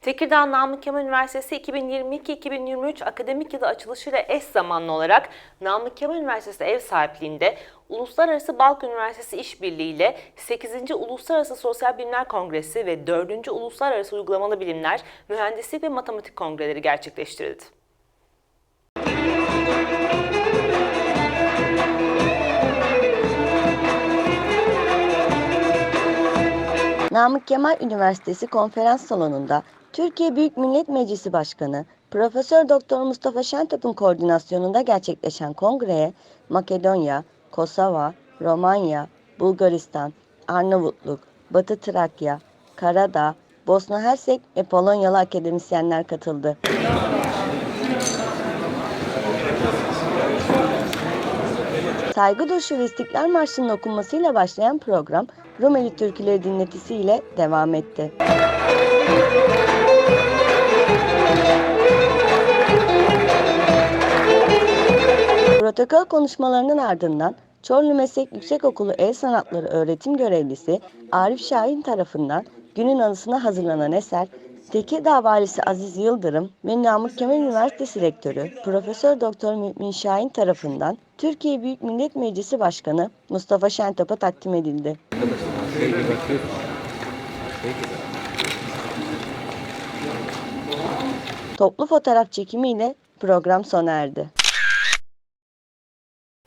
Tekirdağ Namık Kemal Üniversitesi 2022-2023 akademik yılı açılışıyla eş zamanlı olarak Namık Kemal Üniversitesi ev sahipliğinde Uluslararası Balk Üniversitesi İşbirliği ile 8. Uluslararası Sosyal Bilimler Kongresi ve 4. Uluslararası Uygulamalı Bilimler, Mühendislik ve Matematik Kongreleri gerçekleştirildi. Namık Kemal Üniversitesi konferans salonunda Türkiye Büyük Millet Meclisi Başkanı Profesör Doktor Mustafa Şentop'un koordinasyonunda gerçekleşen kongreye Makedonya, Kosova, Romanya, Bulgaristan, Arnavutluk, Batı Trakya, Karadağ, Bosna Hersek ve Polonyalı akademisyenler katıldı. Saygı duruşu ve İstiklal Marşı'nın okunmasıyla başlayan program Rumeli türküleri dinletisiyle devam etti. Protokol konuşmalarının ardından Çorlu Meslek Yüksekokulu El Sanatları öğretim görevlisi Arif Şahin tarafından günün anısına hazırlanan eser Tekirdağ Valisi Aziz Yıldırım ve Namık Kemal Üniversitesi Rektörü Profesör Doktor Mümin Şahin tarafından Türkiye Büyük Millet Meclisi Başkanı Mustafa Şentop'a takdim edildi. Toplu fotoğraf çekimiyle program sona erdi.